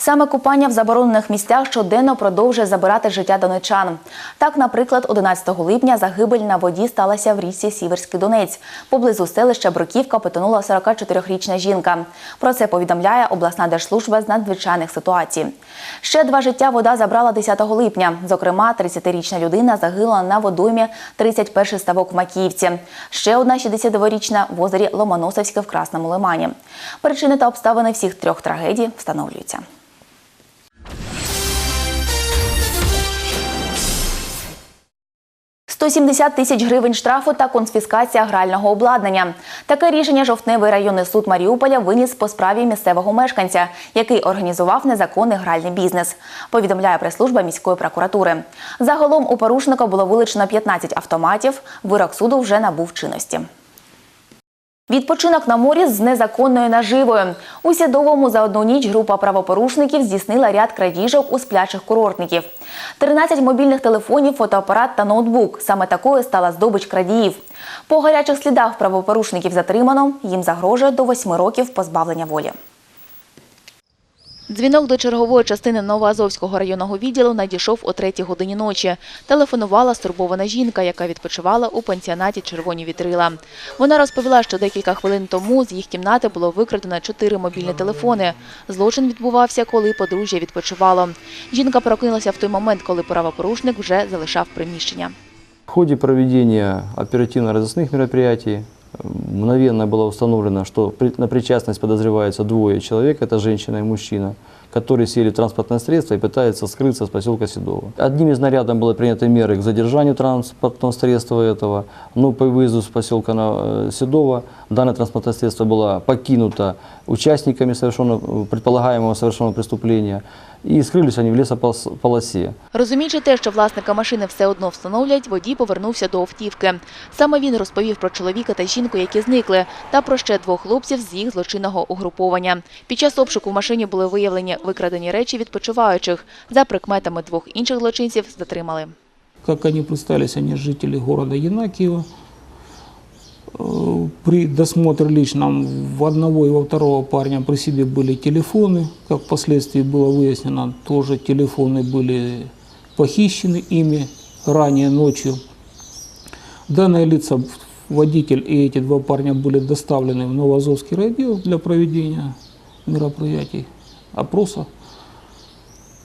Саме купання в заборонених місцях щоденно продовжує забирати життя донечан. Так, наприклад, 11 липня загибель на воді сталася в річці Сіверський Донець. Поблизу селища Бруківка потонула 44-річна жінка. Про це повідомляє обласна держслужба з надзвичайних ситуацій. Ще два життя вода забрала 10 липня. Зокрема, 30-річна людина загинула на водоймі 31 ставок в Макіївці. Ще одна 62-річна в озері Ломоносовське в Красному Лимані. Причини та обставини всіх трьох трагедій встановлюються. – 170 тисяч гривень штрафу та конфіскація грального обладнання. Таке рішення жовтневий районний суд Маріуполя виніс по справі місцевого мешканця, який організував незаконний гральний бізнес. Повідомляє прес-служба міської прокуратури. Загалом у порушника було вилучено 15 автоматів. Вирок суду вже набув чинності. Відпочинок на морі з незаконною наживою. У Сідовому за одну ніч група правопорушників здійснила ряд крадіжок у сплячих курортників. 13 мобільних телефонів, фотоапарат та ноутбук. Саме такою стала здобич крадіїв. По гарячих слідах правопорушників затримано. Їм загрожує до 8 років позбавлення волі. Дзвінок до чергової частини Новоазовського районного відділу надійшов о третій годині ночі. Телефонувала стурбована жінка, яка відпочивала у пансіонаті «Червоні вітрила». Вона розповіла, що декілька хвилин тому з їх кімнати було викрадено чотири мобільні телефони. Злочин відбувався, коли подружжя відпочивало. Жінка прокинулася в той момент, коли правопорушник вже залишав приміщення. В ходе проведения оперативно-розыскных мероприятий э, мгновенно было установлено, что при- на причастность подозревается двое человек, это женщина и мужчина, которые сели в транспортное средство и пытаются скрыться с поселка Седово. Одним из нарядов было принято меры к задержанию транспортного средства этого, но по выезду с поселка на э, Седово данное транспортное средство было покинуто участниками совершенного, предполагаемого совершенного преступления, и скрылись они в лесополосе. Розуміючи те, що власника машини все одно встановлять, водій повернувся до автівки. Саме він розповів про чоловіка та жінку, які зникли, та про ще двох хлопців з їх злочинного угруповання. Під час обшуку в машині були виявлені викрадені речі відпочиваючих. За прикметами двох інших злочинців затримали. Как они представились, они жители города Янакиева. Э, При досмотре личном в одного и во второго парня при себе были телефоны. Как впоследствии было выяснено, тоже телефоны были похищены ими ранее ночью. Данные лица, водитель и эти два парня были доставлены в Новоазовский райотдел для проведения мероприятий, опроса.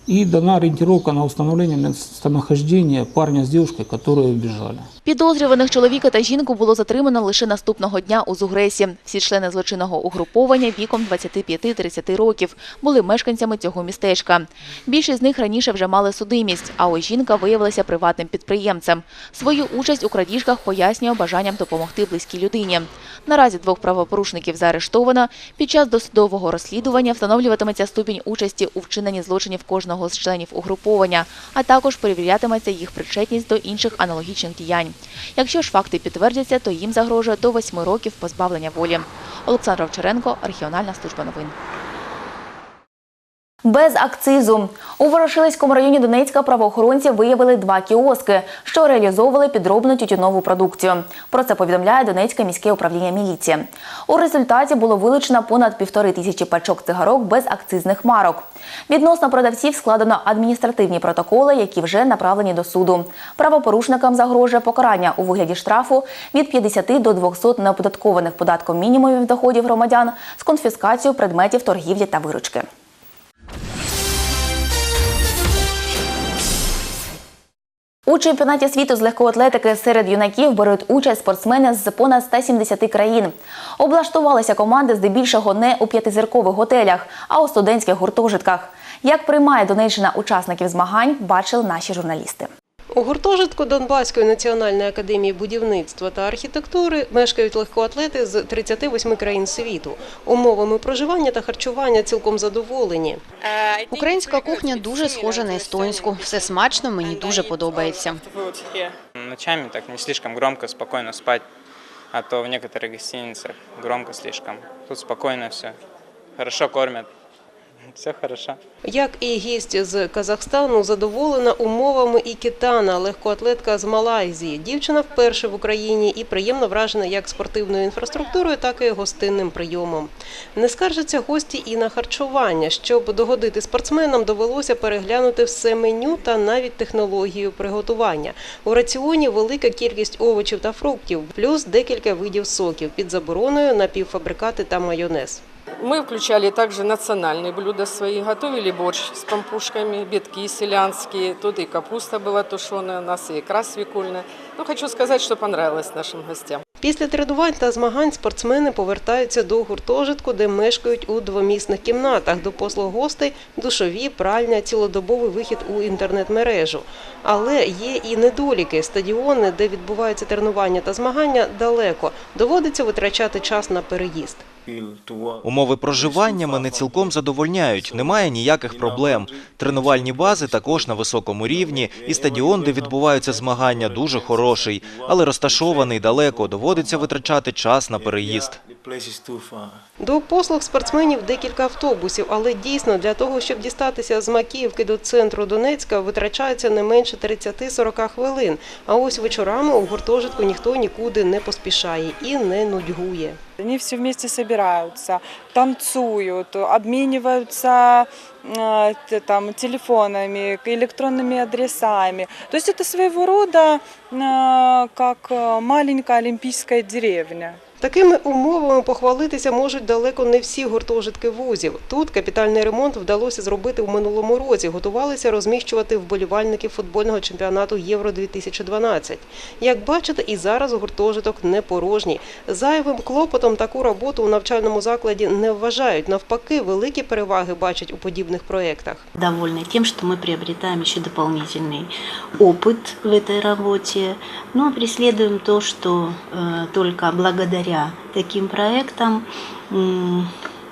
И дана ориентировка на установление местонахождения парня с девушкой, которые убежали. Підозрюваних чоловіка та жінку було затримано лише наступного дня у Зугресі. Всі члени злочинного угруповання віком 25-30 років були мешканцями цього містечка. Більшість з них раніше вже мали судимість, а ось жінка виявилася приватним підприємцем. Свою участь у крадіжках пояснює бажанням допомогти близькій людині. Наразі двох правопорушників заарештовано. Під час досудового розслідування встановлюватиметься ступінь участі у вчиненні злочинів кожного з членів угруповання, а також перевірятиметься їх причетність до інших аналогічних діянь. Якщо ж факти підтвердяться, то їм загрожує до восьми років позбавлення волі. Олександр Овчаренко, Регіональна служба новин. Без акцизу у Ворошилівському районі Донецька правоохоронці виявили два кіоски, що реалізовували підробну тютюнову продукцію. Про це повідомляє Донецьке міське управління міліції. У результаті було вилучено понад півтори тисячі пачок цигарок без акцизних марок. Відносно продавців складено адміністративні протоколи, які вже направлені до суду. Правопорушникам загрожує покарання у вигляді штрафу від 50 до 200 неоподаткованих податком мінімумів доходів громадян з конфіскацією предметів торгівлі та виручки. У чемпіонаті світу з легкоатлетики серед юнаків беруть участь спортсмени з понад 170 країн. Облаштувалися команди здебільшого не у п'ятизіркових готелях, а у студентських гуртожитках. Як приймає Донеччина учасників змагань, бачили наші журналісти. У гуртожитку Донбаської національної академії будівництва та архітектури мешкають легкоатлети з 38 країн світу. Умовами проживання та харчування цілком задоволені. Українська кухня дуже схожа на естонську. Все смачно, мені дуже подобається. Ночами так не слишком громко, спокойно спать, а то в некоторых гостиницах громко слишком. Тут спокойно все, хорошо кормят, Все хорошо. Як і гість з Казахстану, задоволена умовами і Кітана, легкоатлетка з Малайзії. Дівчина вперше в Україні і приємно вражена як спортивною інфраструктурою, так і гостинним прийомом. Не скаржаться гості і на харчування. Щоб догодити спортсменам, довелося переглянути все меню та навіть технологію приготування. У раціоні велика кількість овочів та фруктів, плюс декілька видів соків під забороною напівфабрикати та майонез. Мы включали также национальные блюда свои, готовили борщ с пампушками, битки селянские, тут и капуста была тушеная, у нас и икра свекольная. Ну, хочу сказать, что понравилось нашим гостям. Після тренувань та змагань спортсмени повертаються до гуртожитку, де мешкають у двомісних кімнатах. До послуг гостей душові, пральня, цілодобовий вихід у інтернет-мережу. Але є і недоліки. Стадіони, де відбуваються тренування та змагання, далеко. Доводиться витрачати час на переїзд. Умови проживання мене цілком задовольняють, немає ніяких проблем. Тренувальні бази також на високому рівні, і стадіон, де відбуваються змагання, дуже хороший, але розташований далеко, доводиться витрачати час на переїзд. До послуг спортсменів декілька автобусів, але дійсно для того, щоб дістатися з Макіївки до центру Донецька, витрачається не менше 30-40 хвилин. А ось вечорами у гуртожитку ніхто нікуди не поспішає і не нудьгує. Они все вместе собираются, танцуют, обмениваются э, т- там, телефонами, к- электронными адресами. То есть это своего рода э, как э, маленькая олимпийская деревня. Такими умовами похвалитися можуть далеко не всі гуртожитки вузів. Тут капітальний ремонт вдалося зробити у минулому році. Готувалися розміщувати вболівальників футбольного чемпіонату Євро 2012. Як бачите, і зараз гуртожиток не порожній. Зайвим клопотом таку роботу у навчальному закладі не вважають. Навпаки, великі переваги бачать у подібних проєктах. довольны тем, что мы приобретаем еще дополнительный опыт в этой работе, но преследуем то, что э, только благодаря таким проектам м,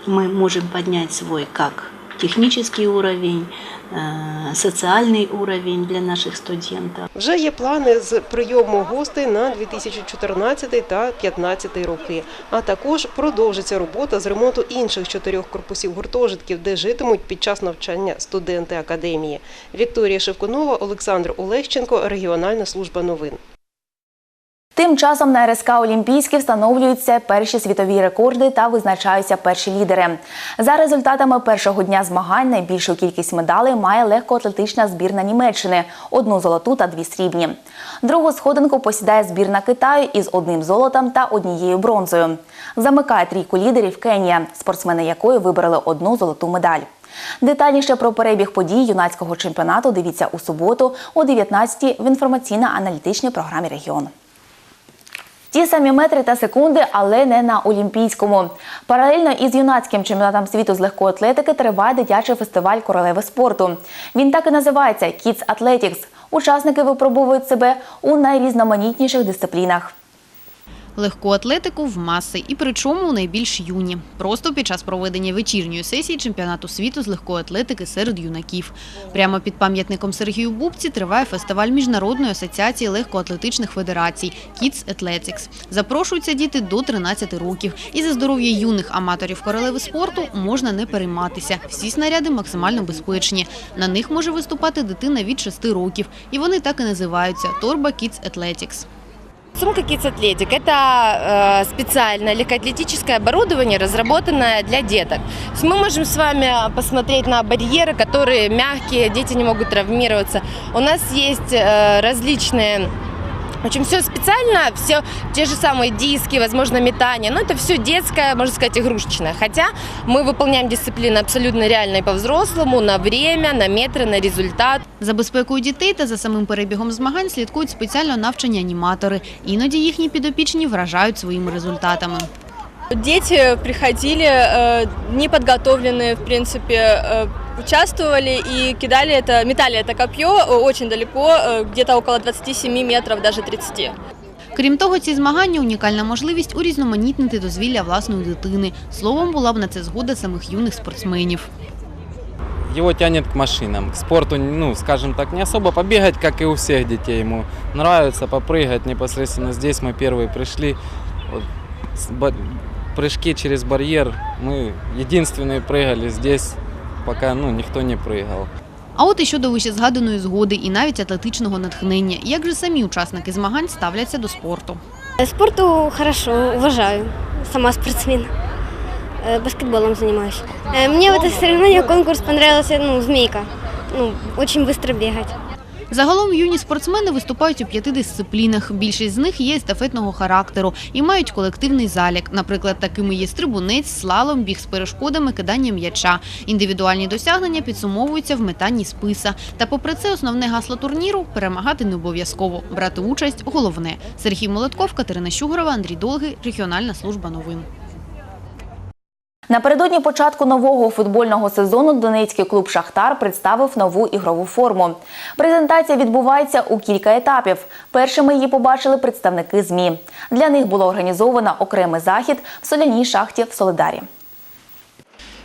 мы можем поднять свой как технический уровень, э, социальный уровень для наших студентов. Вже є плани з прийому гостей на 2014 та 2015 роки. А також продовжиться робота з ремонту інших чотирьох корпусів гуртожитків, де житимуть під час навчання студенти академії. Вікторія Шевкунова, Олександр Олещенко, Регіональна служба новин. Тим часом на РСК Олімпійські встановлюються перші світові рекорди та визначаються перші лідери. За результатами першого дня змагань найбільшу кількість медалей має легкоатлетична збірна Німеччини одну золоту та дві срібні. Другу сходинку посідає збірна Китаю із одним золотом та однією бронзою. Замикає трійку лідерів Кенія, спортсмени якої вибрали одну золоту медаль. Детальніше про перебіг подій юнацького чемпіонату дивіться у суботу о 19 в інформаційно-аналітичній програмі Регіон. Ті самі метри та секунди, але не на Олімпійському. Паралельно із юнацьким чемпіонатом світу з легкої атлетики триває дитячий фестиваль королеви спорту. Він так і називається Kids Athletics. Учасники випробовують себе у найрізноманітніших дисциплінах. Легку атлетику в маси, і причому найбільш юні. Просто під час проведення вечірньої сесії чемпіонату світу з легкої атлетики серед юнаків. Прямо під пам'ятником Сергію Бубці триває фестиваль Міжнародної асоціації легкоатлетичних федерацій Kids Athletics. Запрошуються діти до 13 років. І за здоров'я юних аматорів королеви спорту можна не перейматися. Всі снаряди максимально безпечні. На них може виступати дитина від 6 років. І вони так і називаються Торба Kids Athletics. Сумка Kids Athletic – это э, специальное легкоатлетическое оборудование, разработанное для деток. То есть мы можем с вами посмотреть на барьеры, которые мягкие, дети не могут травмироваться. У нас есть э, различные в общем, все специально, все те же самые диски, возможно, метание, но это все детское, можно сказать, игрушечное. Хотя мы выполняем дисциплины абсолютно реально и по-взрослому, на время, на метры, на результат. За безпекою дітей та за самим перебігом змагань слідкують спеціально навчені аніматори. Іноді їхні підопічні вражають своїми результатами. Дети приходили э, неподготовленные, в принципе, э, участвовали и кидали это, метали это копье э, очень далеко, э, где-то около 27 метров, даже 30. Крім того, ці змагання унікальна можливість урізноманітнити дозвілля власної дитини. Словом, була б на це згода самих юних спортсменів. Его тянет к машинам, к спорту, ну, скажем так, не особо побегать, как и у всех детей. Ему нравится попрыгать непосредственно здесь. Мы первые пришли. Вот, с ба- прыжки через барьер. Мы единственные прыгали здесь. пока ну, никто не прыгал. А от і щодо вищезгаданої згоди і навіть атлетичного натхнення. Як же самі учасники змагань ставляться до спорту? Спорту хорошо, уважаю. Сама спортсмен. Э, Баскетболом занимаюсь. Э, Мне в это соревнование конкурс понравился, ну, змейка. Ну, очень быстро бегать. Загалом юні спортсмени виступають у п'яти дисциплінах. Більшість з них є естафетного характеру і мають колективний залік. Наприклад, такими є стрибунець, слалом, біг з перешкодами, кидання м'яча. Індивідуальні досягнення підсумовуються в метанні списа. Та попри це основне гасло турніру перемагати не обов'язково. Брати участь головне. Сергій Молотков, Катерина Щугорова, Андрій Долгий, регіональна служба новин. Напередодні початку нового футбольного сезону Донецький клуб Шахтар представив нову ігрову форму. Презентація відбувається у кілька етапів. Першими її побачили представники ЗМІ. Для них було організовано окремий захід в соляній шахті в Солидарі.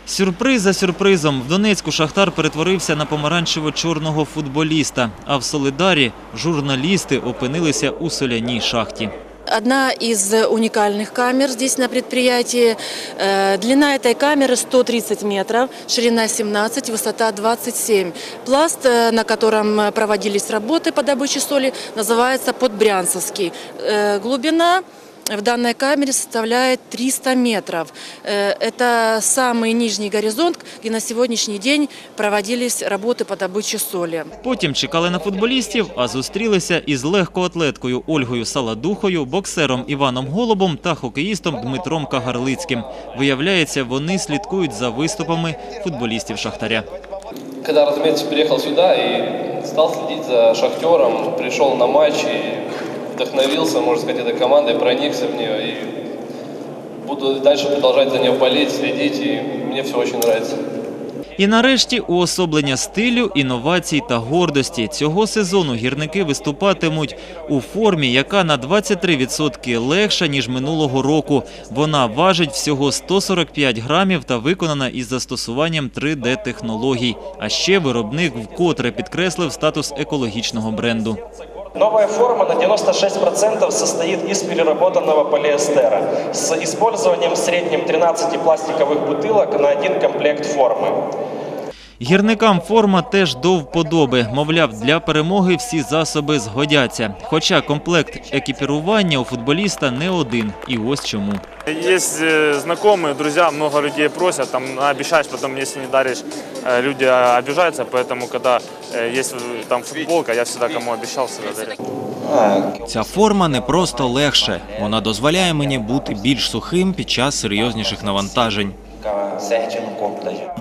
Сюрприз за сюрпризом. В Донецьку Шахтар перетворився на помаранчево-чорного футболіста, а в Солидарі журналісти опинилися у соляній шахті. Одна из уникальных камер здесь на предприятии. Э, Длина этой камеры 130 метров, ширина 17, высота 27. Пласт, э, на котором э, проводились работы по добыче соли, называется подбрянцевский. Э, Глубина в данной камере составляет 300 метров. Э, Это самый нижний горизонт, где на сегодняшний день проводились работы по добыче соли. Потім чекали на футболістів, а зустрілися із легкоатлеткою Ольгою Саладухою, боксером Іваном Голубом та хокеїстом Дмитром Кагарлицьким. Виявляється, вони слідкують за виступами футболістів Шахтаря. Когда, разумеется, приехал сюда и стал следить за «Шахтером», пришел на матч и вдохновился, можно сказать, этой командой, проникся в нее и буду дальше продолжать за нее болеть, следить, и мне все очень нравится. І нарешті уособлення стилю, інновацій та гордості. Цього сезону гірники виступатимуть у формі, яка на 23% легша, ніж минулого року. Вона важить всього 145 грамів та виконана із застосуванням 3D-технологій. А ще виробник вкотре підкреслив статус екологічного бренду. Новая форма на 96% состоит из переработанного полиэстера с использованием в среднем 13 пластиковых бутылок на один комплект формы. Гірникам форма теж до вподоби. Мовляв, для перемоги всі засоби згодяться. Хоча комплект екіпірування у футболіста не один. І ось чому. Есть э, знакомые, друзья, много людей просят, там обещаешь, потом если не даришь, э, люди э, обижаются, поэтому когда э, есть э, там футболка, я всегда кому обещал, всегда дарю. Ця форма не просто легше. Вона дозволяє мені бути більш сухим під час серйозніших навантажень.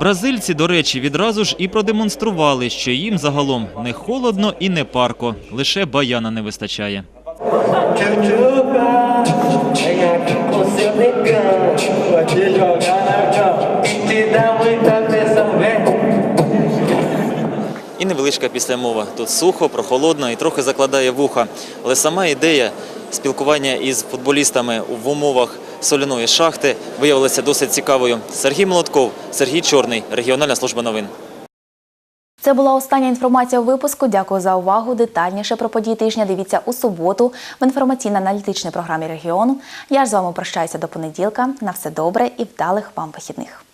Бразильці, до речі, відразу ж і продемонстрували, що їм загалом не холодно і не парко, лише баяна не вистачає. І невеличка післямова. Тут сухо, прохолодно і трохи закладає вуха. Але сама ідея спілкування із футболістами в умовах соляної шахти виявилася досить цікавою. Сергій Молотков, Сергій Чорний, регіональна служба новин. Це була остання інформація у випуску. Дякую за увагу. Детальніше про події тижня дивіться у суботу в інформаційно-аналітичній програмі регіону. Я ж з вами прощаюся до понеділка. На все добре і вдалих вам вихідних.